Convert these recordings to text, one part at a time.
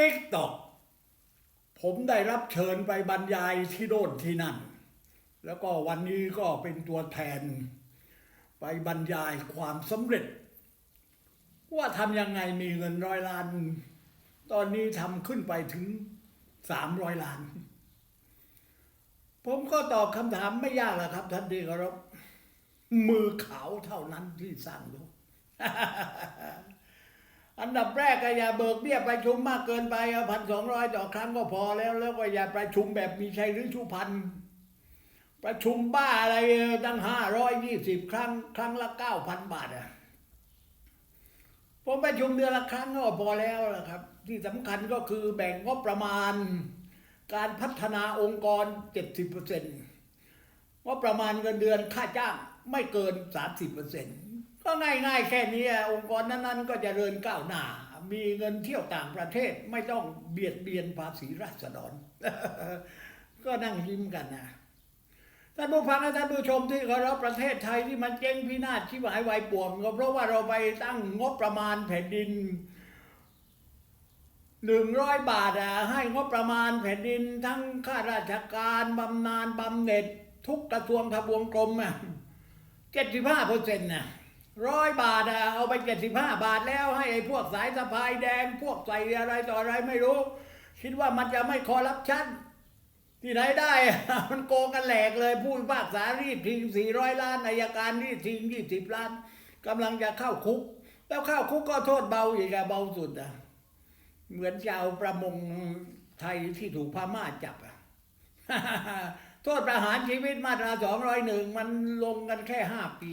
ติ๊กตอกผมได้รับเชิญไปบรรยายที่โน่นที่นั่น แล้วก็วันนี้ก็เป็นตัวแทน ไปบรรยายความสำเร็จ ว่าทำยังไงมีเงินร้อยล้าน ตอนนี้ทำขึ้นไปถึงสามร้อยล้าน ผมก็ตอบคำถามไม่ยากหรอกครับท่านที่เคารพมือขาวเท่านั้นที่สร้างโลก อันดับแรกก็อย่าเบิกเบี้ยประชุมมากเกินไปพันสองร้อยต่อครั้งก็พอแล้ว แล้วก็อย่าประชุมแบบมีชัยหรือชุพันประชุมบ้าอะไรตั้งห้าร้อยยี่สิบครั้ง ครั้งละเก้าพันบาทอะผมประชุมเดือนละครั้งก็พอแล้วนะครับ ที่สำคัญก็คือแบ่งงบประมาณ การพัฒนาองค์กรเจ็ดสิบเปอร์เซนต์งบประมาณเงินเดือนค่าจ้างไม่เกินสามสิบเปอร์เซนต์ ก็ง่ายๆแค่นี้องค์กรนั้นๆ ก็จเจะเริญก้าวหน้า มีเงินเที่ยวต่างประเทศไม่ต้องเบียดเบียนภาษีราษฎร ก็นั่งยิ้มกันนะท่านผู้ฟังและท่านผู้ชมที่เคารพประเทศไทยที่มันเจ๊งพินาศชิบหายวายป่วงก็เพราะว่าเราไปตั้งงบประมาณแผ่นดินหนึ่งร้อยบาทอะให้งบประมาณแผ่นดินทั้งข้าราชการบำนาญบำเหน็จ ทุกกระทรวงทบวงกรมอะเจ็ดสิบห้าเปอร์เซ็นต์นะ ร้อยบาทอะเอาไปเจ็ดสิบห้าบาทแล้วให้ไอ้พวกสายสะพายแดง พวกใส่อะไรต่ออะไรไม่รู้ คิดว่ามันจะไม่คอร์รัปชันที่ไหนได้ มันโกงกันแหลกเลยผู้พิพากษารีดทิ้งสี่ร้อยล้านอายการรีดทิ้งยี่สิบล้านกำลังจะเข้าคุก แล้วเข้าคุกก็โทษเบาอีกอะเบาสุดอะเหมือนชาวประมงไทยที่ถูกพม่าจับอะ โทษประหารชีวิตมาตราสองร้อยหนึ่งมันลงกันแค่ห้าปี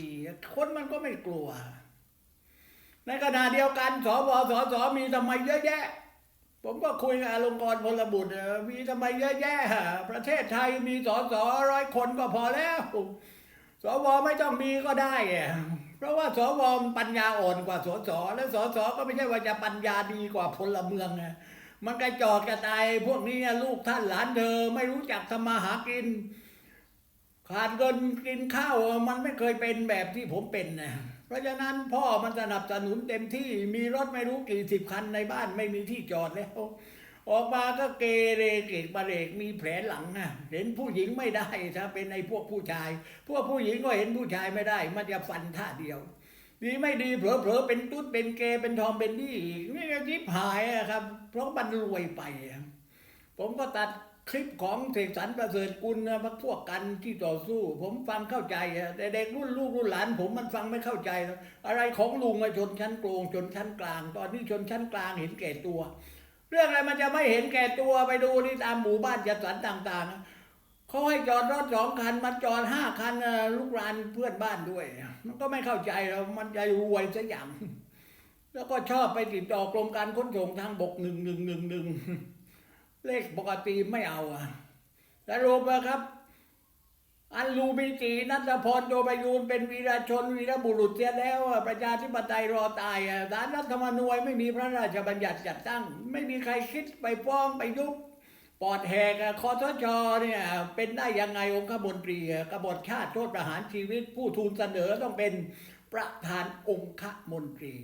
คนมันก็ไม่กลัว ในขณะเดียวกันสวสสมีทำไมเยอะแยะ ผมก็คุยกับอลงกรพลบุตรมีทำไมเยอะแยะ ประเทศไทยมีสสร้อยคนก็พอแล้ว สวไม่ต้องมีก็ได้ เพราะว่าสวปัญญาอ่อนกว่าสสและสสก็ไม่ใช่ว่าจะปัญญาดีกว่าพลเมืองนะ มันกระจอกกระตายพวกนี้ลูกท่านหลานเธอไม่รู้จักทำมาหากิน ขาดเงินกินข้าวมันไม่เคยเป็นแบบที่ผมเป็นนะเพราะฉะนั้นพ่อมันสนับสนุนเต็มที่มีรถไม่รู้กี่สิบคันในบ้านไม่มีที่จอดแล้วออกมาก็เกเรเกกบาเรกมีแผลหลังนะเห็นผู้หญิงไม่ได้ถ้าเป็นไอ้พวกผู้ชาย พวกผู้หญิงก็เห็นผู้ชายไม่ได้ มันจะฟันท่าเดียว ดีไม่ดีเผลอๆเป็นตุ๊ดเป็นเกย์เป็นทอมเป็นนี่อีกนี่ก็ยิบหายอะครับ เพราะมันรวยไป ผมก็ตัดคลิปของเสกสรรประเสริฐกุลนะพักพวกกันที่ต่อสู้ ผมฟังเข้าใจแต่เด็กรุ่นลูกรุ่นหลาน ผมมันฟังไม่เข้าใจ อะไรของลุงชนชั้นกลางชนชั้นกลาง ตอนนี้ชนชั้นกลางเห็นแก่ตัว เรื่องอะไรมันจะไม่เห็นแก่ตัวไปดูที่ตามหมู่บ้านจัดสรรต่าง ๆ เขาให้จอดรถสองคันมันจอดห้าคันลูกหลานเพื่อนบ้านด้วย มันก็ไม่เข้าใจแล้วมันจะรวยสักอย่าง แล้วก็ชอบไปติดต่อกรมการขนส่งทางบกหนึ่งหนึ่งหนึ่งหนึ่งเลขปกติไม่เอาอะแต่รูปนะครับอันลูบิจีนัทพรโยบยูนเป็นวีรชนวีรบุรุษเสียแล้วประชาธิปไตยรอตายอะสารรัฐธรรมนูญไม่มีพระราชบัญญัติจัดตั้ง ไม่มีใครคิดไปฟ้องไปยุบ ปอดแหกคอทชเนี่ยเป็นได้ยังไงองคมนตรีอะกบฏชาติโทษประหารชีวิต ผู้ทูลเสนอต้องเป็นประธานองคมนตรี